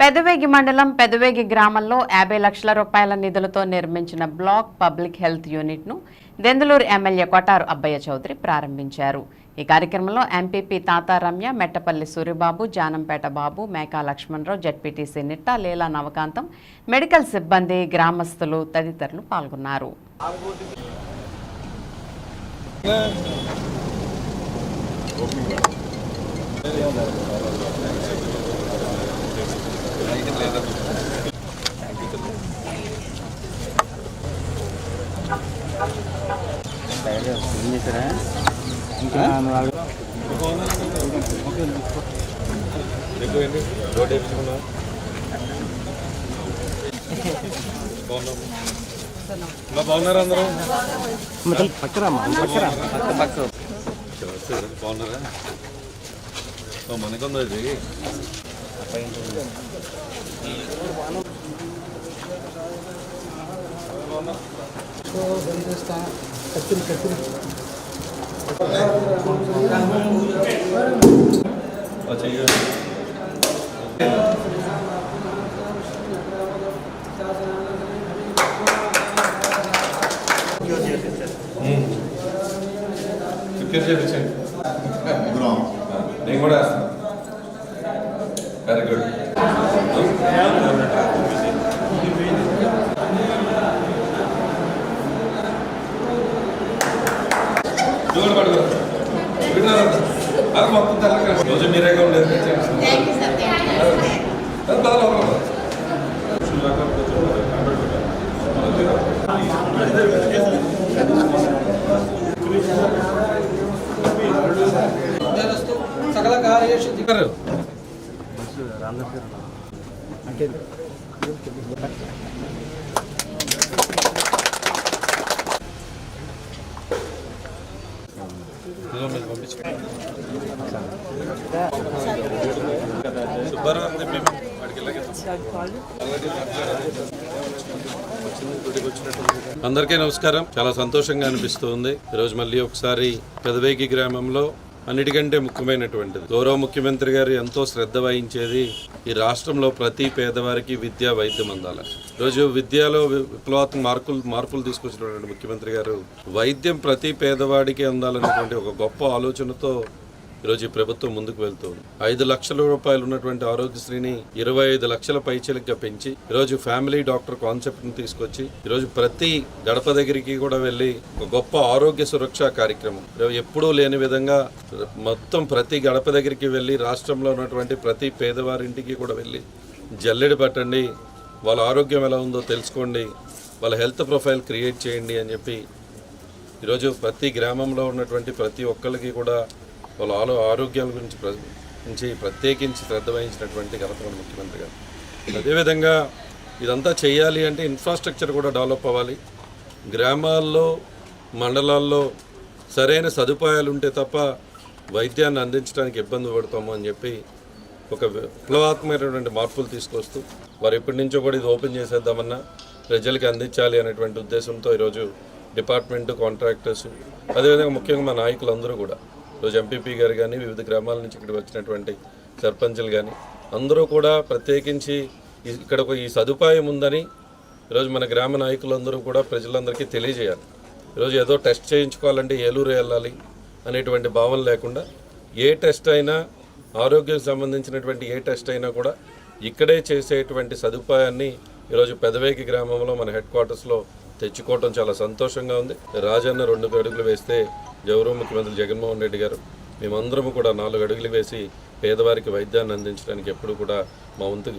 పెదవేగి మండలం పెదవేగి గ్రామంలో యాభై లక్షల రూపాయల నిధులతో నిర్మించిన బ్లాక్ పబ్లిక్ హెల్త్ యూనిట్ను దెందులూరు ఎమ్మెల్యే కొటారు అబ్బయ్య చౌదరి ప్రారంభించారు. ఈ కార్యక్రమంలో MPP Tata Ramya Mettapalli Suribabu Janampeta Babu Meka Lakshmanarao ZPTC Nitta Leela Navakantham medical సిబ్బంది గ్రామస్తులు తదితరులు పాల్గొన్నారు. బాగున్నారా అందరూ పక్కరా పక్కరా పక్క పక్క బాగున్నారా ఓ, మనకుందా ఇది ఆ, చెయ్యి. చికెన్ చేయించండి నేను కూడా వేస్తాను వెరీ గుడ్ మొత్తం తెల్లగా రోజు మీరే ఉండేది సకల కార్యేషు అంటే అందరికీ నమస్కారం. చాలా సంతోషంగా అనిపిస్తుంది ఈరోజు మళ్ళీ ఒకసారి పెదవేగి గ్రామంలో అన్నిటికంటే ముఖ్యమైనటువంటిది. గౌరవ ముఖ్యమంత్రి గారు ఎంతో శ్రద్ధ వహించేది ఈ రాష్ట్రంలో ప్రతి పేదవారికి విద్య వైద్యం అందాలి. ఈరోజు విద్యలో విప్లవాత్మక మార్పులు మార్పులు తీసుకొచ్చినటువంటి ముఖ్యమంత్రి గారు వైద్యం ప్రతి పేదవాడికి అందాలనేటువంటి ఒక గొప్ప ఆలోచనతో ఈరోజు ఈ ప్రభుత్వం ముందుకు వెళ్తుంది. ఐదు లక్షల రూపాయలు ఉన్నటువంటి ఆరోగ్యశ్రీని ఇరవై ఐదు లక్షల పైచలకి పెంచి ఈరోజు ఫ్యామిలీ డాక్టర్ కాన్సెప్ట్ని తీసుకొచ్చి ఈరోజు ప్రతి గడప దగ్గరికి కూడా వెళ్ళి ఒక గొప్ప ఆరోగ్య సురక్ష కార్యక్రమం. ఎప్పుడూ లేని విధంగా మొత్తం ప్రతి గడప దగ్గరికి వెళ్ళి రాష్ట్రంలో ఉన్నటువంటి ప్రతి పేదవారింటికి కూడా వెళ్ళి జల్లెడి పట్టండి వాళ్ళ ఆరోగ్యం ఎలా ఉందో తెలుసుకోండి వాళ్ళ హెల్త్ ప్రొఫైల్ క్రియేట్ చేయండి అని చెప్పి ఈరోజు ప్రతి గ్రామంలో ఉన్నటువంటి ప్రతి ఒక్కరికి కూడా వాళ్ళ ఆలో ఆరోగ్యాల గురించి నుంచి ప్రత్యేకించి శ్రద్ధ వహించినటువంటి ఘనత మన ముఖ్యమంత్రి గారు. అదేవిధంగా ఇదంతా చేయాలి అంటే ఇన్ఫ్రాస్ట్రక్చర్ కూడా డెవలప్ అవ్వాలి. గ్రామాల్లో మండలాల్లో సరైన సదుపాయాలు ఉంటే తప్ప వైద్యాన్ని అందించడానికి ఇబ్బంది పడతాము అని చెప్పి ఒక విప్లవాత్మకమైనటువంటి మార్పులు తీసుకొస్తూ వారు ఎప్పటి నుంచో కూడా ఇది ఓపెన్ చేసేద్దామన్నా ప్రజలకి అందించాలి అనేటువంటి ఉద్దేశంతో ఈరోజు డిపార్ట్మెంట్ కాంట్రాక్టర్స్ అదేవిధంగా ముఖ్యంగా మా నాయకులందరూ కూడా ఈరోజు ఎంపీపీ గారు కానీ వివిధ గ్రామాల నుంచి ఇక్కడ వచ్చినటువంటి సర్పంచులు కానీ అందరూ కూడా ప్రత్యేకించి ఇక్కడ ఒక ఈ సదుపాయం ఉందని ఈరోజు మన గ్రామ నాయకులందరూ కూడా ప్రజలందరికీ తెలియజేయాలి. ఈరోజు ఏదో టెస్ట్ చేయించుకోవాలంటే ఏలూరు వెళ్ళాలి అనేటువంటి భావన లేకుండా ఏ టెస్ట్ అయినా ఆరోగ్యం సంబంధించినటువంటి ఏ టెస్ట్ అయినా కూడా ఇక్కడే చేసేటువంటి సదుపాయాన్ని ఈరోజు పెదవేకి గ్రామంలో మన హెడ్ క్వార్టర్స్లో తెచ్చుకోవటం చాలా సంతోషంగా ఉంది. రాజన్న రెండు అడుగులు వేస్తే గౌరవ ముఖ్యమంత్రి జగన్మోహన్ రెడ్డి గారు మేమందరము కూడా నాలుగు అడుగులు వేసి పేదవారికి వైద్యాన్ని అందించడానికి ఎప్పుడు కూడా మా వంతు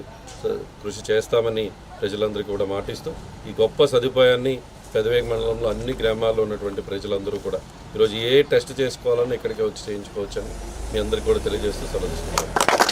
కృషి చేస్తామని ప్రజలందరికీ కూడా మాటిస్తూ ఈ గొప్ప సదుపాయాన్ని పెదవేగ మండలంలో అన్ని గ్రామాల్లో ఉన్నటువంటి ప్రజలందరూ కూడా ఈరోజు ఏ టెస్ట్ చేసుకోవాలని ఇక్కడికి వచ్చి చేయించుకోవచ్చని మీ అందరికీ కూడా తెలియజేస్తూ సెలవు